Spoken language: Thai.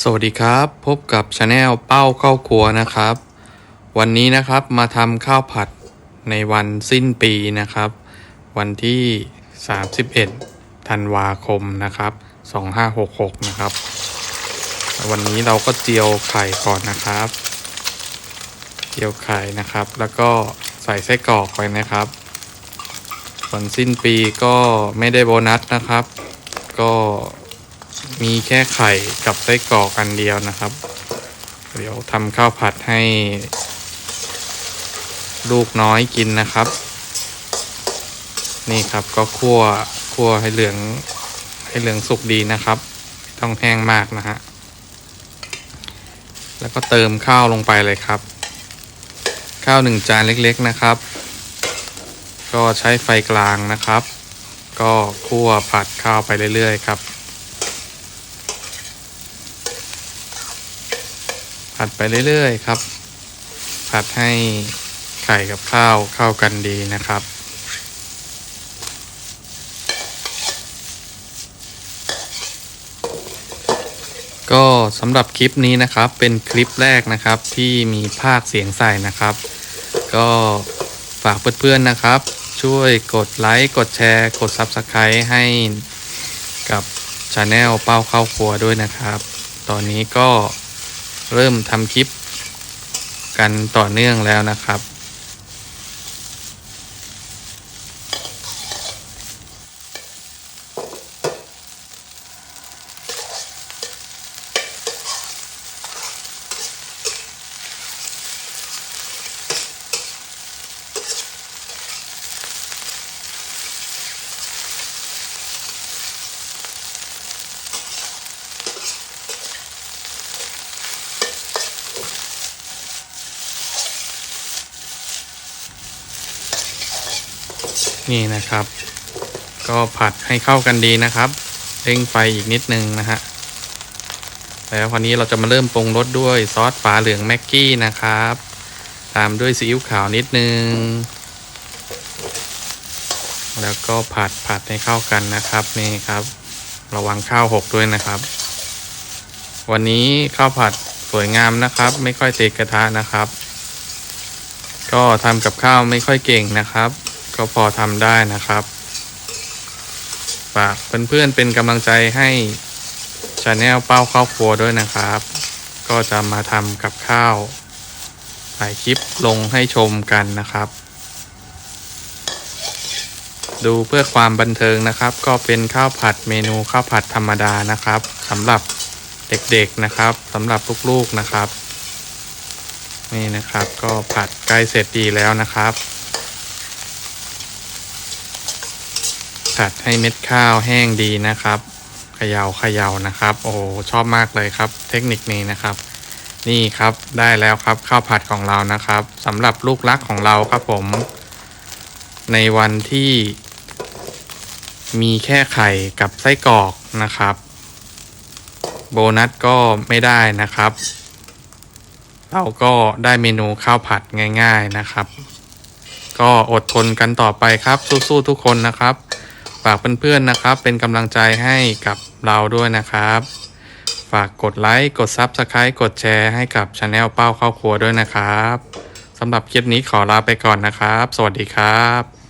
สวัสดีครับ พบกับชาแนลเป้าเข้าครัวนะครับ วันนี้นะครับมาทำข้าวผัดในวันสิ้นปีนะครับ วันที่ 31 ธันวาคมนะครับ 2566 นะครับ วันนี้เราก็เจียวไข่ก่อนนะครับ เจียวไข่นะครับ แล้วก็ใส่ไส้กรอกไปนะครับส่วนสิ้นปีก็ไม่ได้โบนัสนะครับ ก็ มีแค่ไข่กับไส้กรอกอันเดียวนะครับ เดี๋ยวทำข้าวผัดให้ ลูกน้อยกินนะครับ นี่ครับก็คั่วคั่วให้เหลืองให้เหลืองสุกดีนะครับ ต้องแห้งมากนะฮะแล้วก็เติมข้าวลงไปเลยครับ ข้าวหนึ่งจานเล็กๆนะครับ ก็ใช้ไฟกลางนะครับ ก็คั่วผัดข้าวไปเรื่อยๆครับ ผัดไปเรื่อยๆครับ ผัดให้ไข่กับข้าวเข้ากันดีนะครับ ก็สำหรับคลิปนี้นะครับเป็นคลิปแรกนะครับที่มีภาคเสียงใส่นะครับ ก็ฝากเพื่อนๆนะครับ ช่วยกดไลค์ กดแชร์ กด Subscribe ให้กับช anel เป้าเข้าครัวด้วยนะครับ ตอนนี้ก็ เริ่มทำคลิปกันต่อเนื่องแล้วนะครับ นี่นะครับ ก็ผัดให้เข้ากันดีนะครับเร่งไฟอีกนิดนึงนะฮะแล้ววันนี้เราจะมาเริ่มปรุงรสด้วยซอสฝาเหลืองแม็กกี้นะครับ ตามด้วยซีอิ๊วขาวนิดนึง แล้วก็ผัดผัดให้เข้ากันนะครับนี่ครับ ระวังข้าวหกด้วยนะครับ วันนี้ข้าวผัดสวยงามนะครับ ไม่ค่อยติดกระทะนะครับ ก็ทำกับข้าวไม่ค่อยเก่งนะครับ ก็พอทำได้นะครับฝากเพื่อนๆเป็นกำลังใจให้ชาแนลเป้าครอบครัวด้วยนะครับ ก็จะมาทำกับข้าวถ่ายคลิปลงให้ชมกันนะครับ ดูเพื่อความบันเทิงนะครับ ก็เป็นข้าวผัดเมนูข้าวผัดธรรมดานะครับสำหรับเด็กๆนะครับสำหรับลูกๆนะครับ นี่นะครับก็ผัดใกล้เสร็จดีแล้วนะครับ ผัดให้เม็ดข้าวแห้งดีนะครับเขยา่าเขย่านะครับ โอ้ชอบมากเลยครับ เทคนิคนี้นะครับ นี่ครับได้แล้วครับข้าวผัดของเรานะครับสำหรับลูกรักของเราครับผม ในวันที่ มีแค่ไข่กับไส้กรอกนะครับ โบนัสก็ไม่ได้นะครับ เราก็ได้เมนูข้าวผัดง่าย ๆนะครับ ก็อดทนกันต่อไปครับสู้ๆทุกคนนะครับ ฝากเพื่อนๆนะครับ เป็นกำลังใจให้กับเราด้วยนะครับ ฝากกดไลค์ กด Subscribe กดแชร์ให้กับช anel เป้าครอบครัวด้วยนะครับสำหรับคลิปนี้ขอลาไปก่อนนะครับ สวัสดีครับ